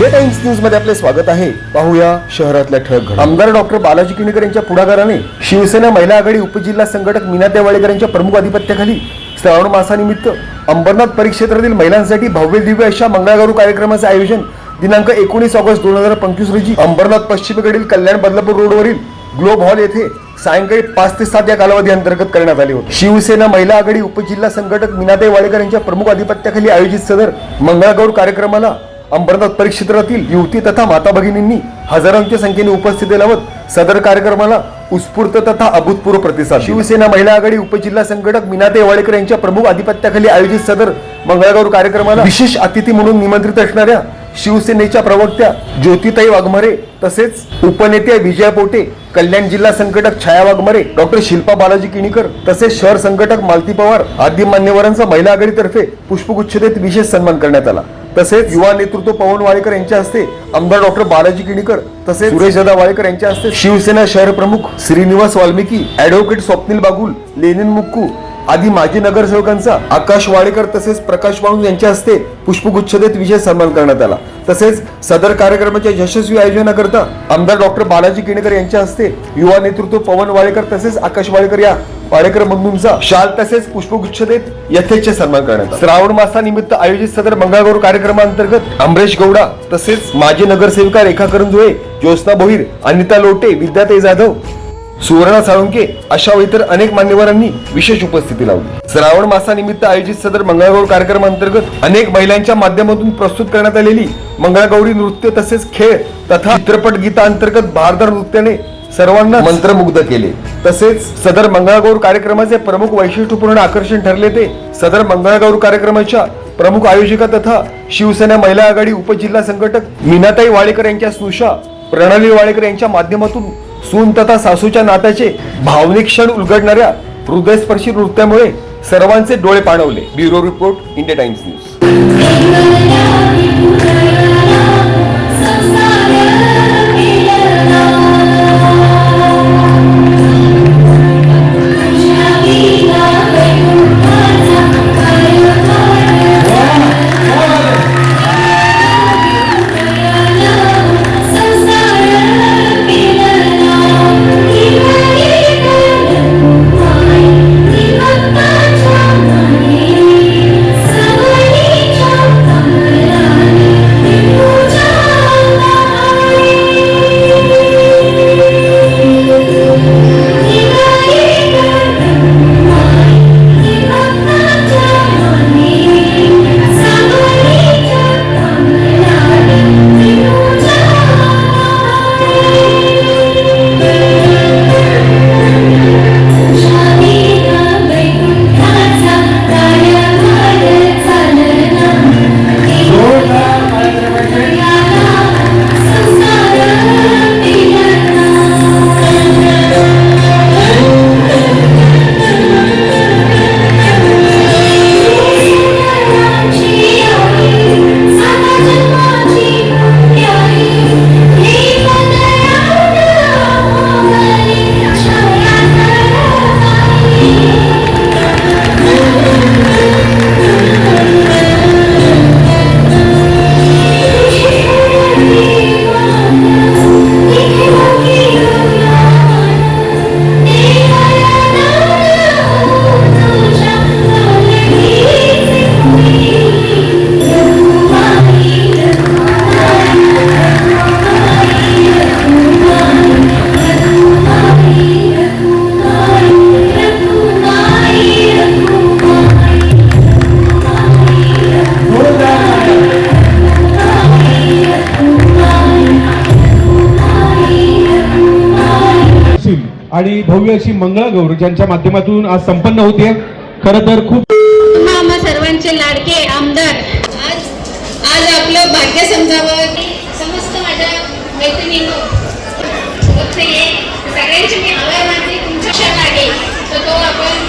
India times न्यूजमध्ये आपले स्वागत आहे. पाहूया शहरातल्या ठळक आमदार डॉक्टर बालाजी किणीकर यांच्या पुढाकाराने शिवसेना महिला आघाडी उपजिल्हा संघटक मीना देवाळेकर यांच्या प्रमुख अधिपत्याखाली श्रावण मासानिमित्त अंबरनाथ परिक्षेत्रातील महिलांसाठी भव्य दिव्य अशा मंगळागौर कार्यक्रमाचे आयोजन दिनांक एकोणीस ऑगस्ट दोन हजार पंचवीस रोजी अंबरनाथ पश्चिमेकडील कल्याण बदलापूर रोडवरील ग्लोब हॉल येथे सायंकाळी पाच ते सात या कालावधी अंतर्गत करण्यात आले होते. शिवसेना महिला आघाडी उपजिल्हा संघटक मीनाताई वाडेकर यांच्या प्रमुख अधिपत्याखाली आयोजित सदर मंगळागौर कार्यक्रमाला अंबरनाथ परिक्षेत्रातील युवती तथा माता भगिनींनी हजारांच्या संख्येने उपस्थिती लावत सदर कार्यक्रमाला उत्स्फूर्त तथा अभूतपूर्व प्रतिसाद शिवसेना महिला आघाडी उपजिल्हा संघटक मीनाताई वाडेकर यांच्या प्रमुख आधिपत्याखाली आयोजित सदर मंगळागौर कार्यक्रमाला विशेष अतिथी म्हणून निमंत्रित असणाऱ्या शिवसेनेच्या प्रवक्त्या ज्योतिताई वाघमारे तसेच उपनेते विजया पोटे कल्याण जिल्हा संघटक छाया वाघमारे डॉक्टर शिल्पा बालाजी किणीकर तसेच शहर संघटक मालती पवार आदी मान्यवरांचा महिला आघाडीतर्फे पुष्पगुच्छ देत विशेष सन्मान करण्यात आला. तसेच युवा नेतृत्व पवन वाळेकर यांच्या हस्ते आमदार डॉक्टर बालाजी किणीकर तसेच सुरेश दादा वाळेकर यांच्या हस्ते शिवसेना शहर प्रमुख श्रीनिवास वाल्मिकी ऍडव्होकेट स्वप्नील बागुल लेनिन मुक्कू आदी माजी नगरसेवकांचा आकाश वाडेकर तसेच प्रकाश बाळू यांच्या हस्ते पुष्पगुच्छ देत विशेष सन्मान करण्यात आला. तसेच सदर कार्यक्रमाच्या यशस्वी आयोजनाकरता आमदार डॉक्टर बालाजी किणेकर यांच्या हस्ते युवा नेतृत्व पवन वाडेकर तसेच आकाश वाडेकर या वाडेकर बंधूंचा शाल तसेच पुष्पगुच्छ देत यथेच्छ सन्मान करण्यात श्रावण मासानिमित्त आयोजित सदर मंगळागौर कार्यक्रमांतर्गत अमरेश गौडा तसेच माजी नगरसेविका रेखा करंजुळे ज्योत्ना बोहीर अनिता लोटे विद्याते जाधव सुवर्णा साळुंके अशा इतर अनेक मान्यवरांनी विशेष उपस्थिती लावली. श्रावण मासानिमित्त आयोजित सदर मंगळागौर कार्यक्रमांतर्गत अनेक महिलांच्या माध्यमातून प्रस्तुत करण्यात आलेली मंगळागौरी नृत्य तसेच खेळ तथा चित्रपट गीता अंतर्गत भारदार नृत्याने सर्वांना मंत्रमुग्ध केले. तसेच सदर मंगळागौर कार्यक्रमाचे प्रमुख वैशिष्ट्यपूर्ण आकर्षण ठरले ते. सदर मंगळागौर कार्यक्रमाच्या प्रमुख आयोजिका तथा शिवसेना महिला आघाडी उपजिल्हा संघटक मीनाताई वाडेकर यांच्या स्नुषा प्रणाली वाडेकर यांच्या माध्यमातून सून तथा सासूच्या नात्याचे भावनिक क्षण उलगडणाऱ्या हृदयस्पर्शी नृत्यामुळे सर्वांचे डोळे पाणवले bureau report India Times news. आणि भव्य अशी मंगळागौर ज्यांच्या माध्यमातून आज संपन्न होते. खरं तर खूप आम्हा सर्वांचे लाडके आमदार. आज आज आपलं भाग्य समजावं. समस्त माझ्या मैत्रिणींनो. सगळ्यांचे मी आभार मानते. तुमच्या लक्षात आहे तर तो आपण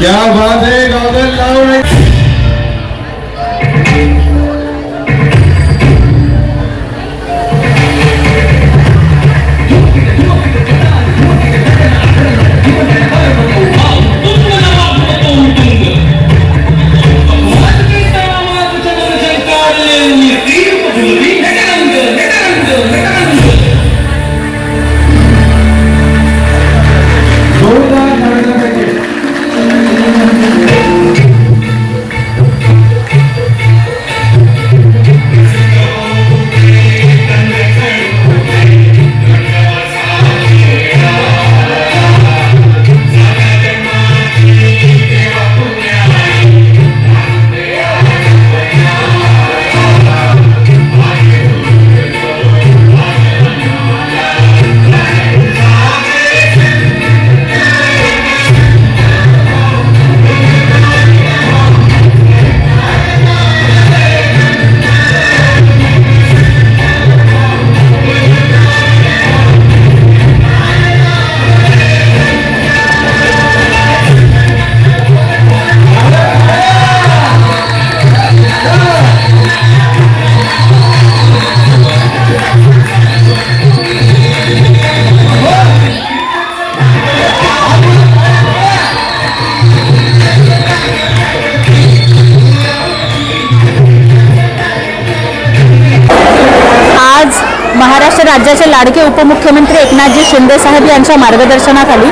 क्या बात है राज्याचे लाडके उपमुख्यमंत्री एकनाथजी शिंदेसाहेब यांच्या मार्गदर्शनाखाली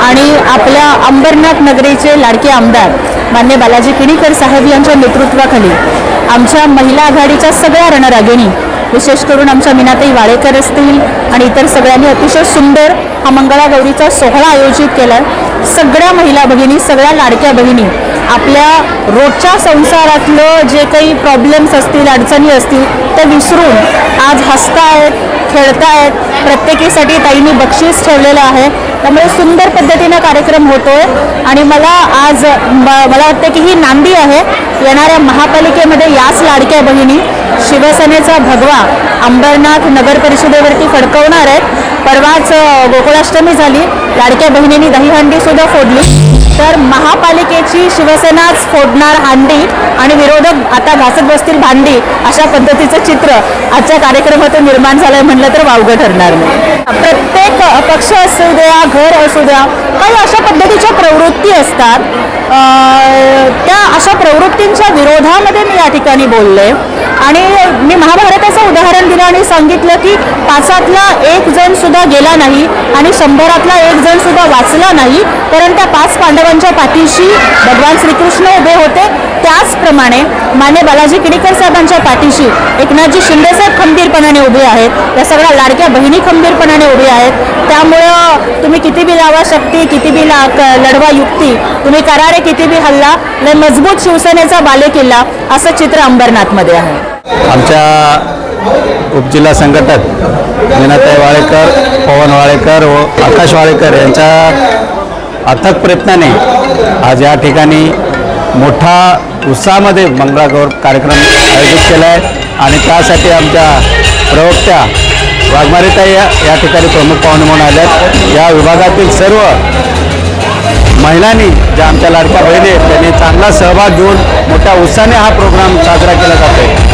आणि आपल्या अंबरनाथ नगरीचे लाडके आमदार मान्य बालाजी किणीकर साहेब यांच्या नेतृत्वाखाली आमच्या महिला आघाडीच्या सगळ्या रणरागिणी विशेष करून आमच्या मीनाताई वाळेकर असतील आणि इतर सगळ्यांनी अतिशय सुंदर हा मंगळागौरीचा सोहळा आयोजित केला सगळ्या महिला भगिनी सगळ्या लाडक्या बहिणी आपल्या रोजच्या संसारातलं जे काही प्रॉब्लेम्स असतील अडचणी असतील ते विसरून आज हसतायत खेळतायत. प्रत्येकीसाठी ताईंनी बक्षीस ठेवलेलं आहे. त्यामुळे सुंदर पद्धतीनं कार्यक्रम होतोय. आणि मला आज म- मला वाटतं की ही नांदी आहे. येणाऱ्या महापालिकेमध्ये याच लाडक्या बहिणी शिवसेनेचा भगवा अंबरनाथ नगर परिषदेवरती फडकवणार आहेत. परवाच गोकुळाष्टमी झाली. लाडक्या बहिणींनी दहीहंडीसुद्धा फोडली. तर महापालिकेची शिवसेनाच फोडणार हांडी आणि विरोधक आता घासत बसतील भांडी अशा पद्धतीचं चित्र आजच्या कार्यक्रमातून निर्माण झालंय म्हणलं तर वावगं ठरणार नाही. प्रत्येक पक्ष असू द्या घर असू द्या काही अशा पद्धतीच्या प्रवृत्ती असतात त्या अशा प्रवृत्तींच्या विरोधामध्ये मी या ठिकाणी बोलले. आणि मी महाभारताचं उदाहरण दिलं आणि सांगितलं की पाचातला एक जण सुद्धा गेला नाही आणि शंभरातला एक जण सुद्धा वाचला नाही कारण त्या पाच पांडवांच्या पाठीशी भगवान श्रीकृष्ण उभे होते. त्याचप्रमाणे मान्य बालाजी किडीकर साहेबांच्या पाठीशी एकनाथजी शिंदेसाहेब खंबीरपणाने उभे आहेत. या सगळ्या लाडक्या बहिणी खंबीरपणाने उभे आहेत. त्यामुळं तुम्ही किती बी लावा शक्ती किती बी ला लढवा युक्ती तुम्ही करार किती बी हल्ला लय मजबूत शिवसेनेचा बालेकिल्ला असं चित्र अंबरनाथमध्ये आहे. आमच्या उपजिल्हा संघटक मीनाताई वाळेकर पवन वाळेकर व आकाश वाळेकर यांच्या अथक प्रयत्नाने आज या ठिकाणी मोठा उत्साहामध्ये मंगळागौर कार्यक्रम आयोजित केला आहे. आणि त्यासाठी आमच्या प्रवक्त्या वाघमारेताई या ठिकाणी प्रमुख पाहुणे म्हणून आल्यात या विभागातील सर्व महिलांनी ज्या आमच्या लाडक्या बहिणी आहेत त्यांनी चांगला सहभाग घेऊन मोठ्या उत्साहाने हा प्रोग्राम साजरा केला जातो आहे